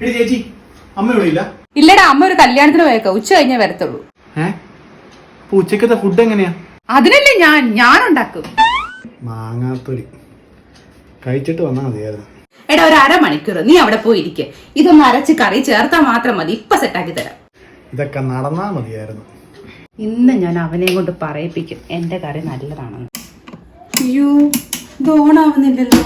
എടി ചേച്ചി അമ്മ ഇവിടെ ഇല്ല. ഇല്ലടാ അമ്മ ഒരു കല്യാണത്തിന് പോയേക്ക. ഉച്ച കഴിഞ്ഞേ വരത്തുള്ളൂ. ഏഹ് അപ്പൊ ഉച്ചക്കത്തെ ഫുഡ് എങ്ങനെയാ? അതിനല്ലേ ഞാൻ ഞാൻ ഉണ്ടാക്കും. മാങ്ങാത്തൊലി കഴിച്ചിട്ട് വന്നാ മതിയായിരുന്നു. എടാ ഒരു അരമണിക്കൂർ നീ അവിടെ പോയി ഇരിക്കെ. ഇതൊന്ന് അരച്ച് കറി ചേർത്താ മാത്രം മതി. ഇപ്പൊ സെറ്റാക്കി തരാം. ഇതൊക്കെ നടന്നാ മതിയായിരുന്നു. ഇന്ന് ഞാൻ അവനെ കൊണ്ട് പറയിപ്പിക്കും. എന്റെ കറി നല്ലതാണെന്ന്. അയ്യോ ഇത് ഓണാവുന്നില്ലല്ലോ.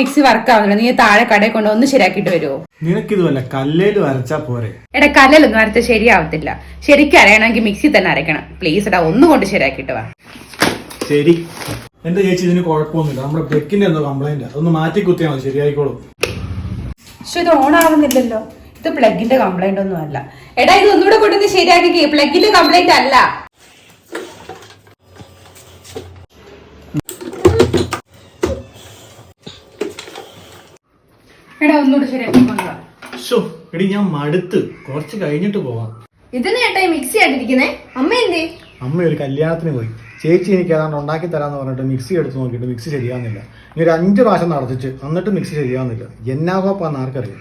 മിക്സി വർക്ക് ആവുന്നില്ല. നീ താഴെ കടയിൽ കൊണ്ട് ഒന്ന് ശരിയാക്കിയിട്ട് വരുമോ നിനക്കിതുമല്ല കല്ലേൽ വരച്ചാ പോരെ? എടാ കല്ലൊന്നും അരച്ച ശരിയാവത്തില്ല. ശരിക്കും അരയണമെങ്കിൽ മിക്സി തന്നെ അരയ്ക്കണം. പ്ലീസ് എടാ ഒന്നുകൊണ്ട് ശരിയാക്കിട്ട് വാ. ശരി. എന്റെ ചേച്ചി ഇതിന് കുഴപ്പമൊന്നുമില്ല. നമ്മുടെ ബ്രെക്കിന്റെ എന്തോ കംപ്ലൈന്റ് അതൊന്ന് മാറ്റി കുത്തിയാൽ മതി. ശരിയായിക്കോളും. പക്ഷെ ഇത് ഓൺ ആവുന്നില്ലല്ലോ. ഇത് പ്ലഗിന്റെ കംപ്ലൈന്റ് ഒന്നും അല്ല. എടാ ഇത് ഒന്നുകൂടെ കൊണ്ടുവന്ന് ശരിയാക്കി. പ്ലഗിന്റെ കംപ്ലൈന്റ് അല്ല. എടാ ഒന്നുകൂടെ ശരിയാക്കി കൊണ്ടുവാ. ഷോ എടി ഞാൻ മടുത്ത്. കുറച്ച് കഴിഞ്ഞിട്ട് പോവാം. ഇതിന് ചേട്ടാ മിക്സി ആയിട്ടിരിക്കുന്നേ? അമ്മ എന്തേ? അമ്മ ഒരു കല്യാണത്തിന് പോയി. ചേച്ചി എനിക്ക് ഏതാണ്ട് ഉണ്ടാക്കി തരാന്ന് പറഞ്ഞിട്ട് മിക്സി എടുത്ത് നോക്കിയിട്ട് മിക്സി ശരിയാവുന്നില്ല. നീ ഒരു അഞ്ച് പ്രാവശ്യം നടത്തിച്ച് എന്നിട്ട് മിക്സി ശരിയാവുന്നില്ല. എന്നാ കോപ്പാന്ന് ആർക്കറിയാം?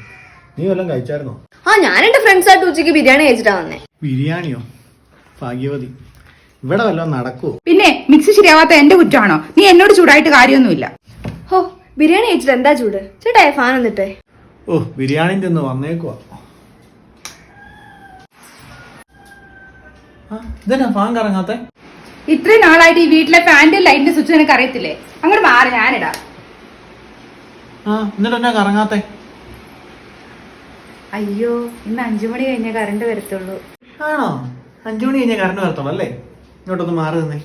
നീ വല്ലതും കഴിച്ചായിരുന്നോ? ആ ഞാൻ എന്റെ ഫ്രണ്ട്സ് ആയിട്ട് ഉച്ചയ്ക്ക് ബിരിയാണി കഴിച്ചിട്ടാ വന്നേ. ബിരിയാണിയോ? ഭാഗ്യവതി. ഇവിടെ വല്ലതും നടക്കുവോ? പിന്നെ മിക്സി ശരിയാവാത്ത എന്റെ കുറ്റമാണോ? നീ എന്നോട് ചൂടായിട്ട് കാര്യമൊന്നുമില്ല. ഹോ ബിരിയാണി കഴിച്ചിട്ട് എന്താ ചൂട്? ചേട്ടാ ഫാൻ എന്നിട്ടേ ഓ ബിരിയാണി ഒന്ന് വന്നേക്കുവാ. ഇതെന്നാ ഫാൻ കറങ്ങാത്തെ? ഇത്രയും നാളായിട്ട് ഈ വീട്ടിലെ ഫാന്റെ ലൈറ്റിന്റെ സ്വിച്ച് നിനക്ക് അറിയത്തില്ലേ? അങ്ങോട്ട് മാറി ഞാനിടാം. ആ എന്നിട്ട് എന്നാ കറങ്ങാത്തെ? അയ്യോ ഇന്ന് അഞ്ചു മണി കഴിഞ്ഞ കറണ്ട് വരത്തുള്ളൂ. ആണോ? അഞ്ചു മണി കഴിഞ്ഞാൽ കറണ്ട് വരത്തുള്ളൂ അല്ലേ? ഇങ്ങോട്ടൊന്ന് മാറി നിന്നേ.